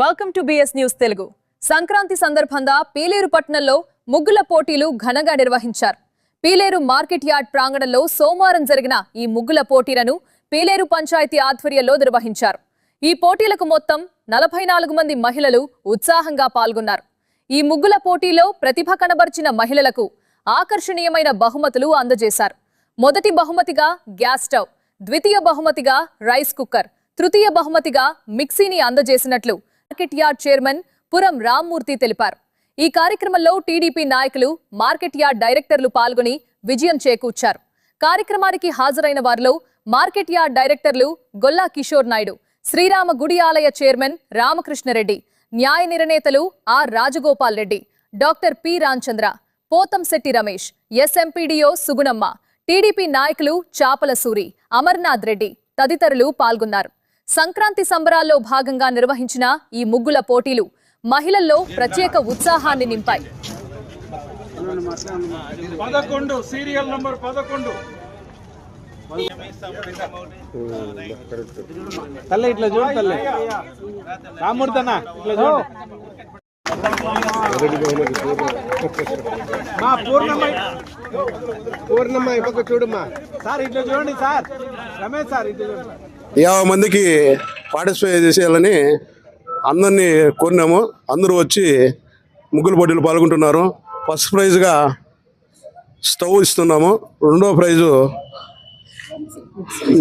Welcome to BS news Telugu Sankranti సందర్భంగా పీలేరు పట్టణంలో ముగ్గుల పోటీలు ఘనంగా నిర్వహించారు. పీలేరు మార్కెట్ యార్డ్ ప్రాంగణంలో సోమవారం జరిగిన ఈ ముగ్గుల పోటీలను పీలేరు పంచాయతీ ఆధ్వర్యంలో నిర్వహించారు. ఈ పోటీలకు మొత్తం నలభై నాలుగు మంది మహిళలు ఉత్సాహంగా పాల్గొన్నారు. ఈ ముగ్గుల పోటీలో ప్రతిభ కనబర్చిన మహిళలకు ఆకర్షణీయమైన బహుమతులు అందజేశారు. మొదటి బహుమతిగా గ్యాస్ స్టవ్ ద్వితీయ బహుమతిగా రైస్ కుక్కర్ తృతీయ బహుమతిగా మిక్సీని అందజేసినట్లు market yard chairman Puram Rammurthy తెలిపారు. ఈ కార్యక్రమంలో టీడీపీ నాయకులు మార్కెట్ యార్డ్ డైరెక్టర్లు పాల్గొని విజయం చేకూర్చారు. కార్యక్రమానికి హాజరైన వారిలో మార్కెట్ యార్డ్ డైరెక్టర్లు గొల్లా కిషోర్ నాయుడు శ్రీరామ గుడి ఆలయ చైర్మన్ రామకృష్ణరెడ్డి న్యాయ నిర్ణేతలు R Rajagopal Reddy doctor P Ramachandra Pothamsetti Ramesh SMPDO Sugunamma TDP నాయకులు చాపల సూరి అమర్నాథ్ రెడ్డి తదితరులు పాల్గొన్నారు. సంక్రాంతి సంబరాల్లో భాగంగా నిర్వహించిన ఈ ముగ్గుల పోటీలు మహిళల్లో ప్రత్యేక ఉత్సాహాన్ని నింపాయి. పదకొండు సీరియల్ నంబర్ పదకొండు. ఇట్లా చూడు ఇట్లా చూడు. మా పూర్ణమ్మ పూర్ణమ్మ చూడమ్మా. సార్ ఇట్లా చూడండి సార్. రమేష్ సార్ ఇట్లా చూడండి. యాభై మందికి పార్టిసిపేట్ చేసేయాలని అందరినీ కోరినాము. అందరూ వచ్చి ముగ్గులు పోటీలు పాల్గొంటున్నారు. ఫస్ట్ ప్రైజ్గా స్టవ్ ఇస్తున్నాము. రెండో ప్రైజు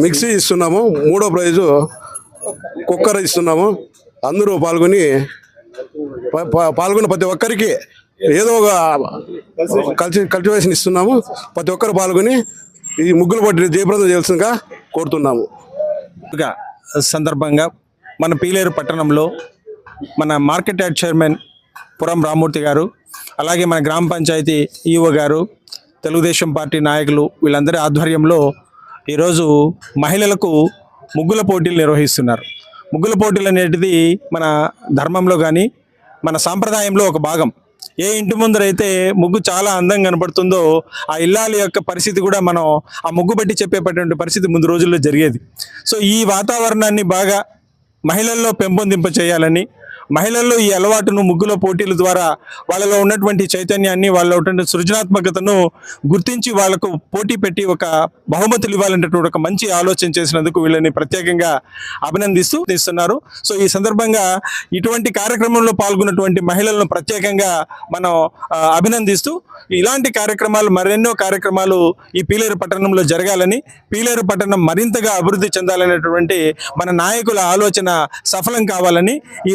మిక్సీ ఇస్తున్నాము. మూడో ప్రైజు కుక్కర్ ఇస్తున్నాము. అందరూ పాల్గొని పాల్గొన్న ప్రతి ఒక్కరికి ఏదో ఒక కల్చి కల్టివేషన్ ఇస్తున్నాము. ప్రతి ఒక్కరు పాల్గొని ఈ ముగ్గులు పట్టి జయప్రదం చేయాల్సిందిగా కోరుతున్నాము. గా సందర్భంగా మన పీలేరు పట్టణంలో మన market yard chairman Puram Ramurthy గారు అలాగే మన గ్రామ పంచాయతీ ఈఓ గారు తెలుగుదేశం పార్టీ నాయకులు వీళ్ళందరి ఆధ్వర్యంలో ఈరోజు మహిళలకు ముగ్గుల పోటీలు నిర్వహిస్తున్నారు. ముగ్గుల పోటీలు అనేటిది మన ధర్మంలో కానీ మన సాంప్రదాయంలో ఒక భాగం. ఏ ఇంటి ముందరైతే ముగ్గు చాలా అందంగా కనపడుతుందో ఆ ఇల్లాల యొక్క పరిస్థితి కూడా మనం ఆ ముగ్గు బట్టి చెప్పేటటువంటి పరిస్థితి ముందు రోజుల్లో జరిగేది. సో ఈ వాతావరణాన్ని బాగా మహిళల్లో పెంపొందింప చేయాలని మహిళల్లో ఈ అలవాటును ముగ్గుల పోటీల ద్వారా వాళ్ళలో ఉన్నటువంటి చైతన్యాన్ని వాళ్ళ ఉన్నటువంటి సృజనాత్మకతను గుర్తించి వాళ్ళకు పోటీ పెట్టి ఒక బహుమతులు ఇవ్వాలనేటువంటి ఒక మంచి ఆలోచన చేసినందుకు వీళ్ళని ప్రత్యేకంగా అభినందిస్తూ ఇస్తున్నారు సో ఈ సందర్భంగా ఇటువంటి కార్యక్రమంలో పాల్గొన్నటువంటి మహిళలను ప్రత్యేకంగా మనం అభినందిస్తూ ఇలాంటి కార్యక్రమాలు మరెన్నో కార్యక్రమాలు ఈ పీలేరు పట్టణంలో జరగాలని పీలేరు పట్టణం మరింతగా అభివృద్ధి చెందాలనేటువంటి మన నాయకుల ఆలోచన సఫలం కావాలని ఈ